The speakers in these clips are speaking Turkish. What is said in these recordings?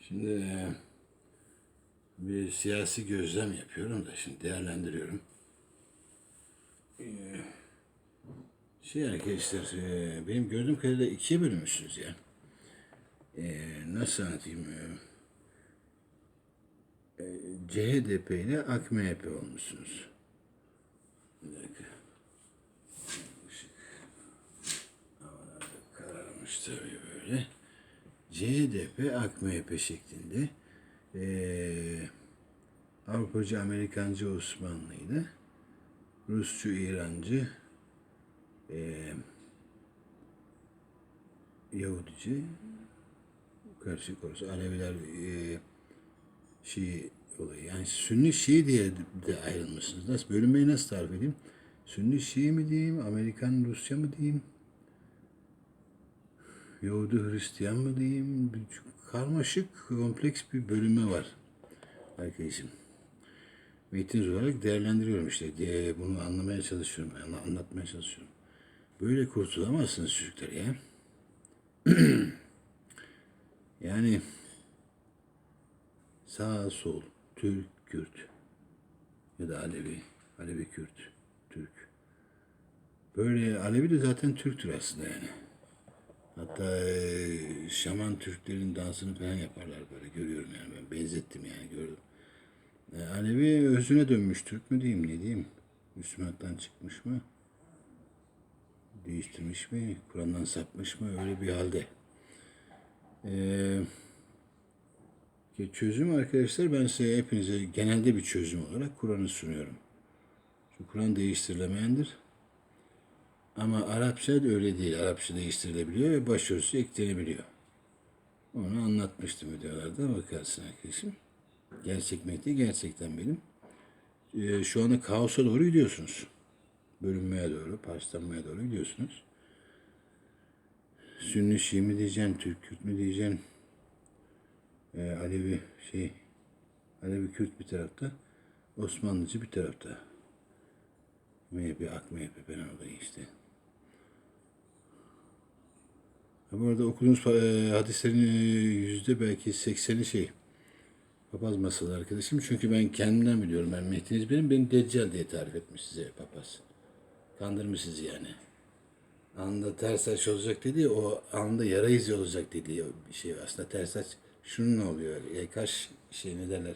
Şimdi e, bir siyasi gözlem yapıyorum da şimdi değerlendiriyorum. E, Şey arkadaşlar, e, benim gördüğüm kadarıyla ikiye bölünmüşsünüz ya. Nasıl anlatayım? CHDP ile AK MHP olmuşsunuz. Bir dakika. Işık. Kararmış tabii böyle. CHDP, AK MHP şeklinde. E, Avrupacı, Amerikancı Osmanlıydı. Rusçu, İrancı, e, Yahudici, karışık orası. Aleviler, e, Şii olayı. Yani Sünni Şii diye de ayrılmışsınız. Nasıl bölünmeyi nasıl tarif edeyim? Sünni Şii mi diyeyim, Amerikan Rusya mı diyeyim? Yahudi Hristiyan mı diyeyim? Karmaşık, kompleks bir bölünme var arkadaşım. Metin olarak değerlendiriyorum işte diye bunu anlamaya çalışıyorum, anlatmaya çalışıyorum. Böyle kurtulamazsınız çocuklar ya. yani sağ sol, Türk, Kürt ya da Alevi, Alevi, Kürt, Türk. Böyle Alevi de zaten Türktür aslında yani. Hatta eee, Şaman Türklerin dansını falan yaparlar böyle görüyorum yani ben benzettim yani gördüm. E, Alevi özüne dönmüş Türk mü diyeyim ne diyeyim? Müslümanlıktan çıkmış mı? Değiştirmiş mi? Kur'an'dan sapmış mı? Öyle bir halde. Eee ki çözüm arkadaşlar ben size hepinize genelde bir çözüm olarak Kur'an'ı sunuyorum. Kur'an değiştirilemeyendir. Ama Arapça öyle değil. Arapça değiştirilebiliyor ve başörtüsü eklenebiliyor. Onu anlatmıştım videolarda. Bakarsın arkadaşım. Gerçek Mehdi gerçekten benim. Ee, şu anda kaosa doğru gidiyorsunuz. Bölünmeye doğru, parçalanmaya doğru gidiyorsunuz. Sünni Şii mi diyeceksin, Türk Kürt mü diyeceksin, ee, Alevi şey, Alevi Kürt bir tarafta, Osmanlıcı bir tarafta. MHP, AK MHP falan olayı işte. Ha, bu arada okuduğunuz e, hadislerin e, yüzde belki sekseni şey, papaz masalı arkadaşım. Çünkü ben kendimden biliyorum. Ben Mehdi'niz benim, beni Deccal diye tarif etmiş size papaz. Kandırmış sizi yani. Anda ters saç olacak dedi, o anda yara izi olacak dediği bir şey. Aslında ters saç şunun oluyor? E, kaş şey ne derler?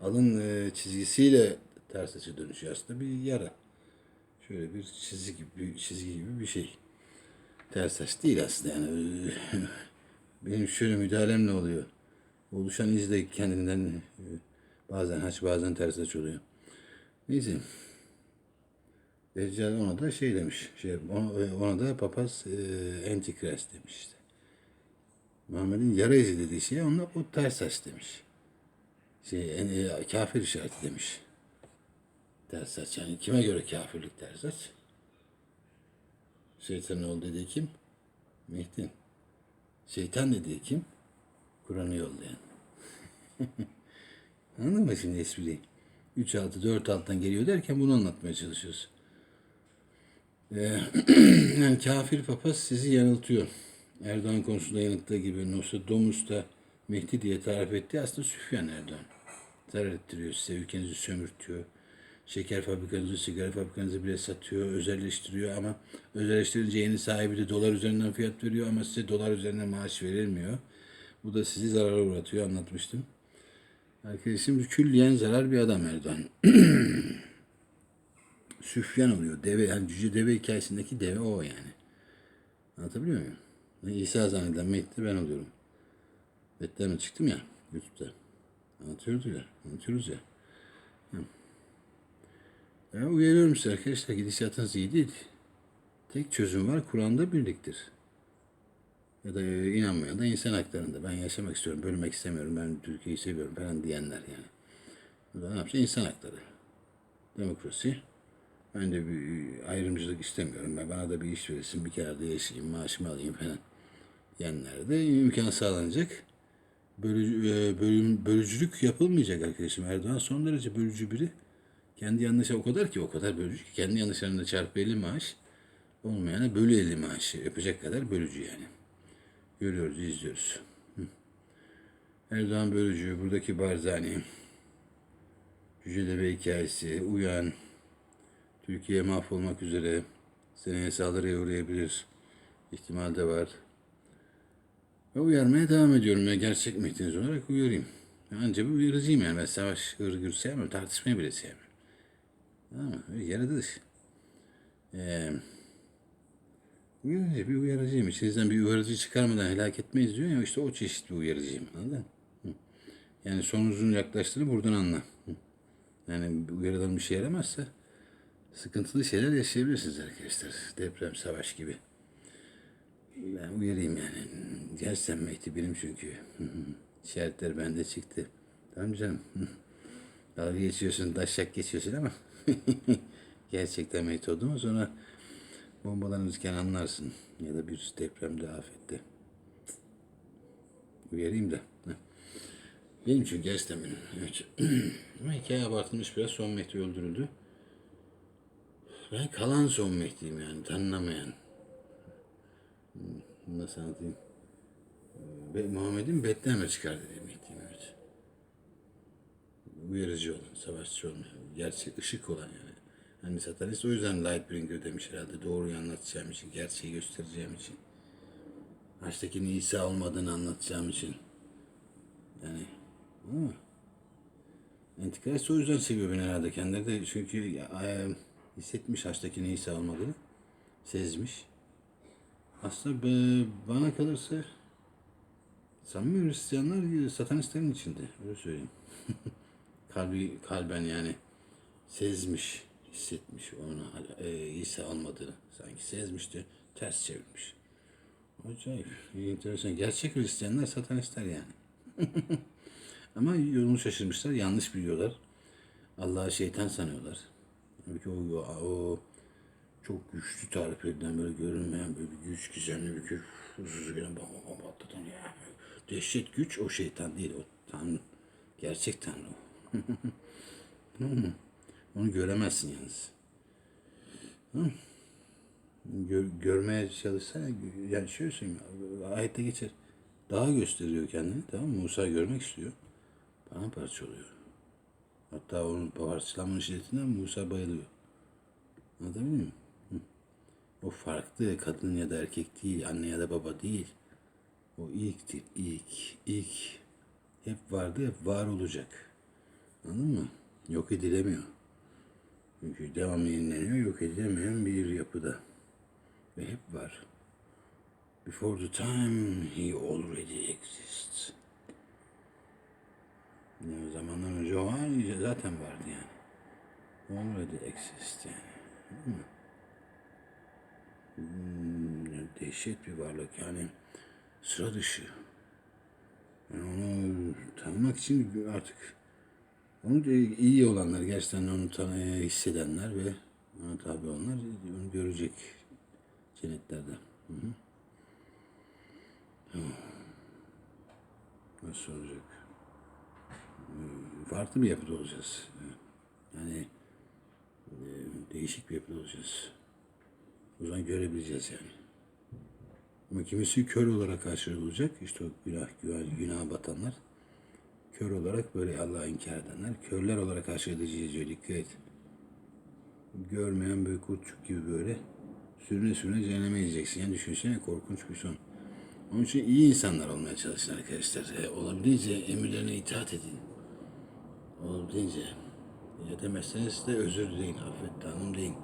Alın e, çizgisiyle ters saça dönüşüyor aslında bir yara. Şöyle bir çizgi gibi, bir çizgi gibi bir şey. Ters saç değil aslında yani. Benim şöyle müdahalemle oluyor. Oluşan iz de kendinden e, bazen haç bazen ters saç oluyor. Neyse. Deccal ona da şey demiş. Şey, ona, ona da papaz e, antikrist demiş işte. Muhammed'in yara izi dediği şey ona o ters saç demiş. Şey, e, kafir işareti demiş. Ters saç yani kime göre kafirlik ters saç? Şeytanın oğlu dediği kim? Mehdi. Şeytan dediği kim? Kur'an'ı yollayan. Anladın mı şimdi espriyi? 3 altı 4 alttan geliyor derken bunu anlatmaya çalışıyoruz. Ee, yani kafir papaz sizi yanıltıyor. Erdoğan konusunda yanılttığı gibi Nostradamus da Mehdi diye tarif etti. Aslında Süfyan Erdoğan. Zarar ettiriyor size, ülkenizi sömürtüyor. Şeker fabrikanızı, sigara fabrikanızı bile satıyor, özelleştiriyor ama özelleştirince yeni sahibi de dolar üzerinden fiyat veriyor ama size dolar üzerinden maaş verilmiyor. Bu da sizi zarara uğratıyor, anlatmıştım. Arkadaşım külliyen zarar bir adam Erdoğan. Süfyan oluyor. Deve, yani cüce deve hikayesindeki deve o yani. Anlatabiliyor muyum? İsa zannedilen Mehdi ben oluyorum. Betten mi çıktım ya YouTube'da. Anlatıyoruz ya. Anlatıyoruz ya. Ben uyarıyorum size arkadaşlar. Gidişatınız iyi değil. Tek çözüm var. Kur'an'da birliktir. Ya da inanmayan da insan haklarında. Ben yaşamak istiyorum, bölmek istemiyorum. Ben Türkiye'yi seviyorum falan diyenler yani. Bu da ne yapacak? İnsan hakları. Demokrasi. Ben de bir ayrımcılık istemiyorum. Ben bana da bir iş verilsin, bir kere de yaşayayım, maaşımı alayım falan diyenlerde imkan sağlanacak. Bölü, e, bölüm, bölücülük yapılmayacak arkadaşım. Erdoğan son derece bölücü biri. Kendi yanlışa o kadar ki o kadar bölücü ki kendi yanlışlarında çarpı 50 maaş olmayana bölü 50 maaş yapacak kadar bölücü yani. Görüyoruz, izliyoruz. Erdoğan Bölücü, buradaki Barzani, Cücelebe hikayesi, Uyan, Türkiye mahvolmak üzere, seneye saldırıya uğrayabilir ihtimal de var. Ve uyarmaya devam ediyorum ya gerçek mektiniz olarak uyarayım. Anca bir uyarıcıyım yani ben savaş hırgür sevmem, tartışmayı bile sevmem. Yaratılış. Ee, uyarıcı, bir uyarıcıyım. İçinizden bir uyarıcı çıkarmadan helak etmeyiz diyor ya işte o çeşit bir uyarıcıyım. Anladın? Hı. Yani sonunuzun yaklaştığını buradan anla. Yani uyarıdan bir şey yaramazsa sıkıntılı şeyler yaşayabilirsiniz arkadaşlar. Deprem, savaş gibi. Ben uyarayım yani. Gerçekten Mehdi benim çünkü. İşaretler bende çıktı. Tamam canım. Dalga geçiyorsun, daşak geçiyorsun ama gerçekten Mehdi olduğumu sonra bombalanırken anlarsın. Ya da bir depremde, afette. Uyarayım da. Benim çünkü gerçekten. Evet. Ama hikaye abartılmış biraz. Son Mehdi öldürüldü. Ben kalan son Mehdi'yim yani. Tanınamayan. Nasıl anlatayım? Ve Muhammed'in betleme çıkar dediğim Mehdi'yim evet. Uyarıcı olan, savaşçı olan, gerçek ışık olan yani. Hani satanist o yüzden Lightbringer demiş herhalde. Doğruyu anlatacağım için, gerçeği göstereceğim için. Baştakinin İsa olmadığını anlatacağım için. Yani ama Antikrist o yüzden seviyor beni herhalde kendileri de çünkü e, hissetmiş haçtakinin İsa olmadığını. Sezmiş. Aslında be, bana kalırsa samimi Hristiyanlar satanistlerin içinde. Öyle söyleyeyim. Kalbi, kalben yani sezmiş, hissetmiş onu e, İsa olmadığını. Sanki sezmişti, ters çevirmiş. Acayip, enteresan. Gerçek Hristiyanlar satanistler yani. Ama yolunu şaşırmışlar, yanlış biliyorlar. Allah'ı şeytan sanıyorlar. Halbuki o, o çok güçlü tarif edilen böyle görünmeyen böyle bir güç gizemli bir güç huzursuz gelen bam bam patlatan ya. Dehşet güç o şeytan değil o tanrı. Gerçek tanrı o. Onu göremezsin yalnız. Gör, görmeye çalışsana yani şöyle söyleyeyim ayette geçer. Dağa gösteriyor kendini tamam? Musa görmek istiyor. Paramparça oluyor. Hatta onun parçalanma şiddetinden Musa bayılıyor. Anladın mı? O farklı kadın ya da erkek değil, anne ya da baba değil. O ilktir, ilk, ilk. Hep vardı, hep var olacak. Anladın mı? Yok edilemiyor. Çünkü devamlı yenileniyor, yok edilemeyen bir yapıda. Ve hep var. Before the time he already exists. Yani zamandan önce o var, zaten vardı yani. Already exist yani. Değil? Hmm, dehşet bir varlık yani sıra dışı. Yani onu tanımak için artık onu iyi olanlar gerçekten onu tanı hissedenler ve ona tabi olanlar onu görecek cennetlerde. Hı hı. Hı. Nasıl olacak? Farklı bir yapıda olacağız. Yani e, değişik bir yapıda olacağız. O zaman görebileceğiz yani. Ama kimisi kör olarak karşılanacak. İşte o günah, günah, günah batanlar. Kör olarak böyle Allah'ı inkar edenler. Körler olarak karşılayacağız diyor. Dikkat et. Görmeyen böyle kurtçuk gibi böyle sürüne sürüne cehenneme gideceksin. Yani düşünsene korkunç bir son. Onun için iyi insanlar olmaya çalışın arkadaşlar. E, olabildiğince emirlerine itaat edin. Olabildiğince. Ya demezseniz de özür dileyin, affet tanrım deyin.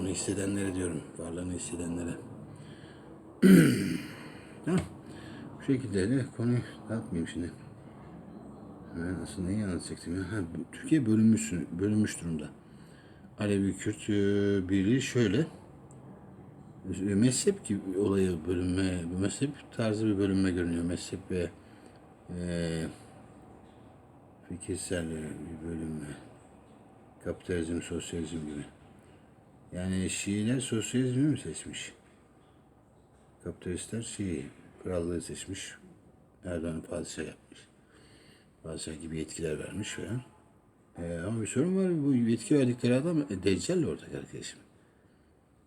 Onu hissedenlere diyorum. Varlığını hissedenlere. ha, bu şekilde de konuyu dağıtmayayım şimdi. Ben aslında neyi anlatacaktım ya? Ha, Türkiye bölünmüş, bölünmüş durumda. Alevi Kürt e, birliği şöyle. Mezhep gibi olayı bölünme, mezhep tarzı bir bölünme görünüyor. Mezhep ve e, fikirsel bir bölünme. Kapitalizm, sosyalizm gibi. Yani Şiiler sosyalizmi mi seçmiş? Kapitalistler Şii krallığı seçmiş. Erdoğan'ı padişah yapmış. Padişah gibi yetkiler vermiş falan. Ee, ama bir sorun var. Bu yetki verdikleri adam e, Deccal ortak arkadaşım.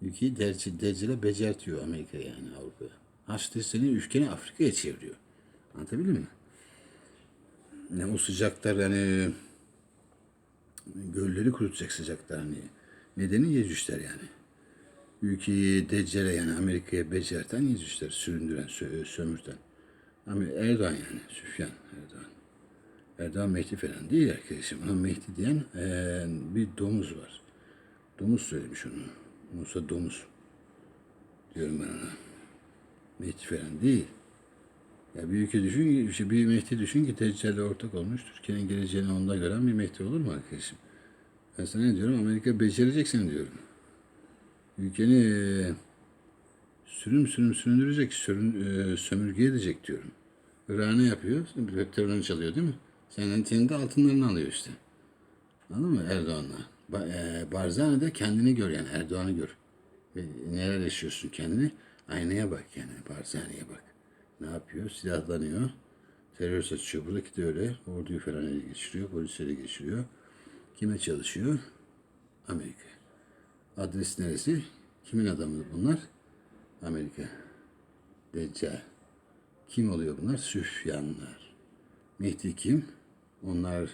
Ülkeyi Deccal, Deccal'e becertiyor Amerika yani Avrupa'ya. Haçlı seni ülkeni Afrika'ya çeviriyor. Anlatabildim mi? Ne o sıcaklar yani gölleri kurutacak sıcaklar hani. Nedeni Yecücler yani. Ülkeyi Deccale yani Amerika'ya becerten Yecücler, süründüren, sö- sömürten. Ama Erdoğan yani, Süfyan Erdoğan. Erdoğan Mehdi falan değil arkadaşım. Ona Mehdi diyen eee, bir domuz var. Domuz söylemiş onu. Musa domuz. Diyorum ben ona. Mehdi falan değil. Ya bir ülke düşün, işte bir Mehdi düşün ki Deccal'le ortak olmuş. Türkiye'nin geleceğini onda gören bir Mehdi olur mu arkadaşım? Ben sana ne diyorum? Amerika becerecek seni diyorum. Ülkeni eee, sürüm sürüm süründürecek, sürün, eee, sömürge edecek diyorum. Irak'a ne yapıyor? Petrolünü çalıyor değil mi? Senin, de altınlarını alıyor işte. Anladın mı Erdoğan'la? Ba, eee, Barzani'de kendini gör yani Erdoğan'ı gör. Ve neler yaşıyorsun kendini? Aynaya bak yani Barzani'ye bak. Ne yapıyor? Silahlanıyor. Terör saçıyor. Buradaki de öyle. Orduyu falan ele geçiriyor. Polisleri geçiriyor. Kime çalışıyor? Amerika. Adres neresi? Kimin adamı bunlar? Amerika. Deccal. Kim oluyor bunlar? Süfyanlar. Mehdi kim? Onlar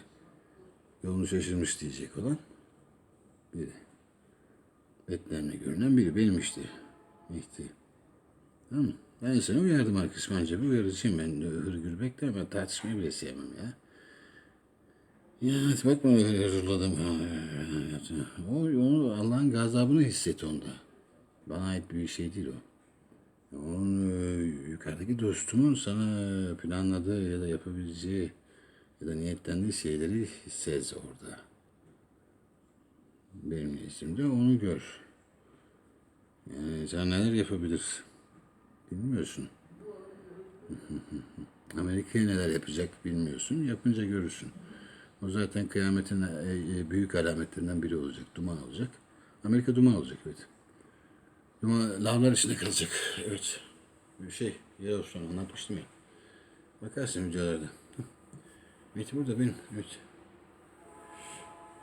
yolunu şaşırmış diyecek olan biri. Betlem'le görünen biri. Benim işte. Mehdi. Tamam mı? Ben seni uyardım arkadaşım. Anca bir uyarıcıyım ben. Hırgür bekler. Ben tartışmayı bile sevmem ya. Ya bakma hırladım. O, onu Allah'ın gazabını hisset onda. Bana ait bir şey değil o. Onun e, yukarıdaki dostumun sana planladığı ya da yapabileceği ya da niyetlendiği şeyleri sez orada. Benim nezdimde onu gör. Yani sen neler yapabilir bilmiyorsun. Amerika'ya neler yapacak bilmiyorsun. Yapınca görürsün. O zaten kıyametin e, e, büyük alametlerinden biri olacak. Duman olacak. Amerika duman olacak evet. Duman lavlar içinde kalacak. Evet. Bir şey. Ya sonra anlatmıştım ya. Bakarsın videolarda. Meti burada benim. Evet.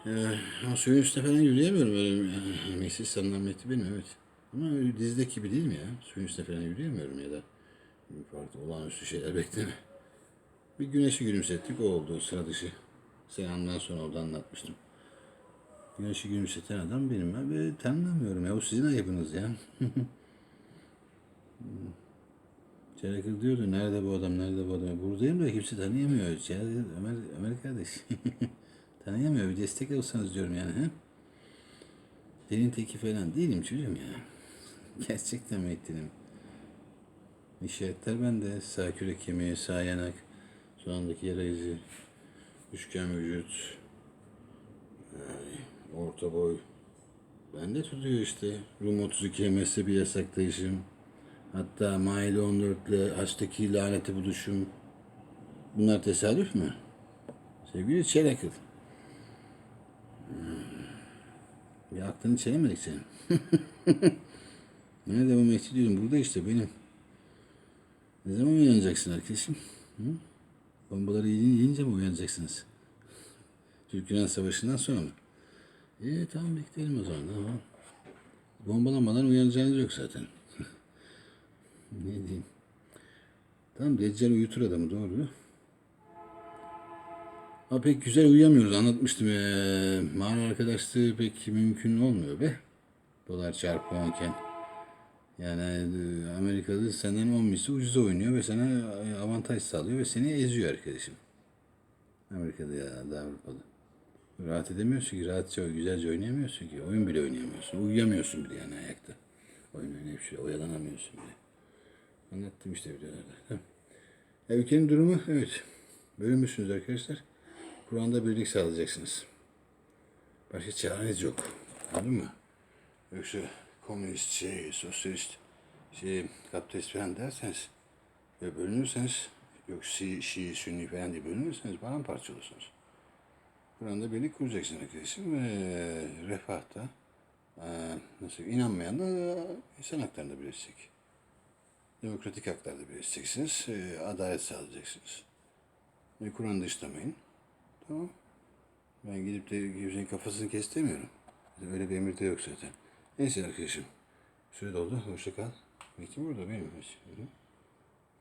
Ee, suyun üstüne falan yürüyemiyorum öyle. Mesih sanılan Meti benim evet. Ama öyle dizdeki gibi değil mi ya? Suyun üstüne falan yürüyemiyorum ya da farklı olağanüstü şeyler bekleme. Bir güneşi gülümsettik o oldu sıra dışı. Selamdan sonra orada anlatmıştım. Güneşi gülümseten adam benim. Ben tanımlamıyorum ya. O sizin ayıbınız ya. Çerekir diyordu nerede bu adam nerede bu adam. Buradayım da kimse tanıyamıyor. Çerekir, Ömer, Ömer kardeş. tanıyamıyor. Bir destek olsanız diyorum yani. He? Dilin teki falan değilim çocuğum ya. Gerçekten Mehdi'nim. İşaretler bende. Sağ kürek kemiği, sağ yanak, sonundaki yara izi, üçgen vücut, orta boy. Bende tutuyor işte. Rum 32 mezhebi yasaklayışım. Hatta Maide 14 ile Haç'taki laneti buluşum. Bunlar tesadüf mü? Sevgili Çelakıl. Hmm. Bir aklını çelemedik senin. Nerede bu Mehdi diyorum. Burada işte benim. Ne zaman uyanacaksın arkadaşım? Hı? Bombaları yiyince mi uyanacaksınız? Türk-Yunan Savaşı'ndan sonra mı? İyi tamam bekleyelim o zaman. Tamam. Bombalamadan uyanacağınız yok zaten. Ne diyeyim? Tamam Deccal uyutur adamı doğru. Ha pek güzel uyuyamıyoruz anlatmıştım. Ee, mağara arkadaşlığı pek mümkün olmuyor be. Dolar çarpı onken. Yani e, Amerika'da senden 10 misli ucuza oynuyor ve sana e, avantaj sağlıyor ve seni eziyor arkadaşım. Amerika'da ya da Avrupa'da. Rahat edemiyorsun ki, rahatça, güzelce oynayamıyorsun ki. Oyun bile oynayamıyorsun. Uyuyamıyorsun bile yani ayakta. Oyun oynayıp şöyle oyalanamıyorsun bile. Anlattım işte videolarda. Tamam. Ya ülkenin durumu evet. Bölünmüşsünüz arkadaşlar. Kur'an'da birlik sağlayacaksınız. Başka çareniz yok. Anladın mı? Yoksa komünist, şey, sosyalist, şey, kapitalist falan derseniz ve bölünürseniz yok Şii, Şii, Sünni falan diye bölünürseniz paramparça olursunuz. Kur'an'da birlik kuracaksın arkadaşım ve refahta nasıl inanmayan da insan haklarında birleşecek. Demokratik haklarda birleşeceksiniz. eee, adalet sağlayacaksınız. Ve Kur'an'ı dışlamayın. Tamam. Ben gidip de kimsenin kafasını kes demiyorum. Öyle bir emir de yok zaten. Neyse arkadaşım. Süre doldu. Hoşça kal. Metin burada benim. Hı.